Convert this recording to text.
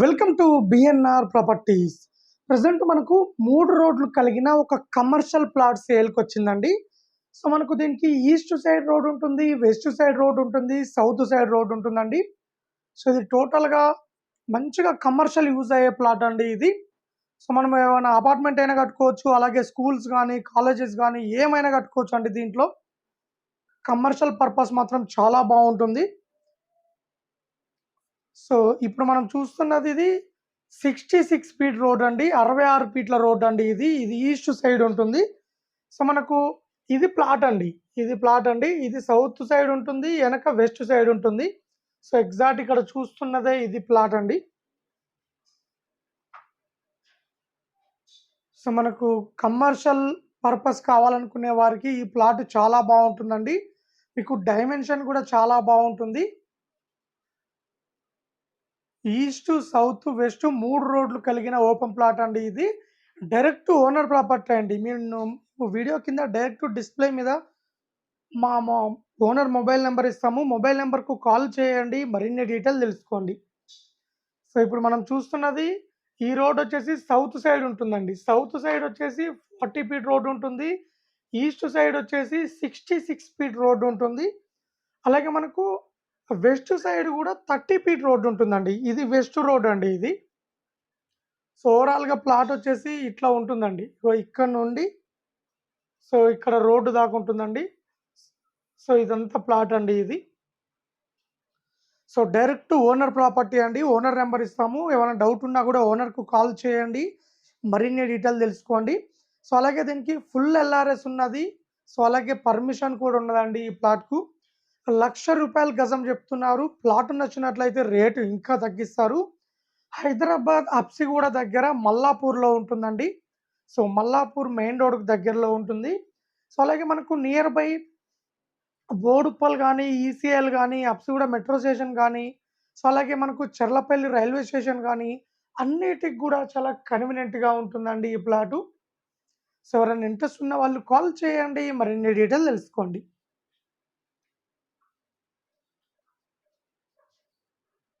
Welcome to BNR properties present మనకు మూడు రోడ్లు కలిగిన ఒక కమర్షియల్ ప్లాట్ సేల్కి వచ్చిందండి. సో మనకు దీనికి ఈస్ట్ సైడ్ రోడ్ ఉంటుంది వెస్ట్ సైడ్ రోడ్ ఉంటుంది సౌత్ సైడ్ రోడ్ ఉంటుందండి. సో ఇది టోటల్గా మంచిగా కమర్షియల్ యూజ్ అయ్యే ప్లాట్ అండి ఇది. సో మనం ఏమైనా అపార్ట్మెంట్ అయినా కట్టుకోవచ్చు అలాగే స్కూల్స్ కానీ కాలేజెస్ కానీ ఏమైనా కట్టుకోవచ్చు అండి దీంట్లో. కమర్షియల్ పర్పస్ మాత్రం చాలా బాగుంటుంది. సో ఇప్పుడు మనం చూస్తున్నది ఇది సిక్స్టీ సిక్స్ ఫీట్ రోడ్ అండి. అరవై ఆరు ఫీట్ల రోడ్ అండి ఇది. ఇది ఈస్ట్ సైడ్ ఉంటుంది. సో మనకు ఇది ప్లాట్ అండి. ఇది ప్లాట్ అండి. ఇది సౌత్ సైడ్ ఉంటుంది. వెనక వెస్ట్ సైడ్ ఉంటుంది. సో ఎగ్జాక్ట్ ఇక్కడ చూస్తున్నదే ఇది ప్లాట్ అండి. సో మనకు కమర్షియల్ పర్పస్ కావాలనుకునే వారికి ఈ ప్లాట్ చాలా బాగుంటుందండి. మీకు డైమెన్షన్ కూడా చాలా బాగుంటుంది. ఈస్ట్ సౌత్ వెస్ట్ మూడు రోడ్లు కలిగిన ఓపెన్ ప్లాట్ అండి ఇది. డైరెక్ట్ ఓనర్ ప్రాపర్టీ అండి. మీరు వీడియో కింద డైరెక్ట్ డిస్ప్లే మీద మా ఓనర్ మొబైల్ నెంబర్ ఇస్తాము. మొబైల్ నెంబర్కు కాల్ చేయండి. మరిన్ని డీటెయిల్ తెలుసుకోండి. సో ఇప్పుడు మనం చూస్తున్నది ఈ రోడ్ వచ్చేసి సౌత్ సైడ్ ఉంటుందండి. సౌత్ సైడ్ వచ్చేసి ఫార్టీ ఫీట్ రోడ్ ఉంటుంది. ఈస్ట్ సైడ్ వచ్చేసి సిక్స్టీ సిక్స్ ఫీట్ రోడ్ ఉంటుంది. అలాగే మనకు వెస్ట్ సైడ్ కూడా థర్టీ ఫీట్ రోడ్డు ఉంటుందండి. ఇది వెస్ట్ రోడ్ అండి ఇది. సో ఓవరాల్గా ప్లాట్ వచ్చేసి ఇట్లా ఉంటుందండి. సో ఇక్కడ నుండి సో ఇక్కడ రోడ్డు దాకా ఉంటుందండి. సో ఇదంతా ప్లాట్ అండి ఇది. సో డైరెక్ట్ ఓనర్ ప్రాపర్టీ అండి. ఓనర్ నెంబర్ ఇస్తాము. ఏమైనా డౌట్ ఉన్నా కూడా ఓనర్కు కాల్ చేయండి. మరిన్ని డీటెయిల్ తెలుసుకోండి. సో అలాగే దీనికి ఫుల్ ఎల్ఆర్ఎస్ ఉన్నది. సో అలాగే పర్మిషన్ కూడా ఉన్నదండి ఈ ప్లాట్కు. లక్ష రూపాయలు గజం చెప్తున్నారు. ప్లాట్ నచ్చినట్లయితే రేటు ఇంకా తగ్గిస్తారు. హైదరాబాద్ అప్సిగూడ దగ్గర మల్లాపూర్లో ఉంటుందండి. సో మల్లాపూర్ మెయిన్ రోడ్కు దగ్గరలో ఉంటుంది. సో అలాగే మనకు నియర్ బై బోడుప్పల్ కానీ ఈసీఎల్ కానీ అప్సిగూడ మెట్రో స్టేషన్ కానీ సో అలాగే మనకు చెర్లపల్లి రైల్వే స్టేషన్ కానీ అన్నిటికి కూడా చాలా కన్వీనియంట్గా ఉంటుందండి ఈ ప్లాటు. సో ఎవరైనా ఇంట్రెస్ట్ ఉన్న వాళ్ళు కాల్ చేయండి. మరిన్ని డీటెయిల్ తెలుసుకోండి.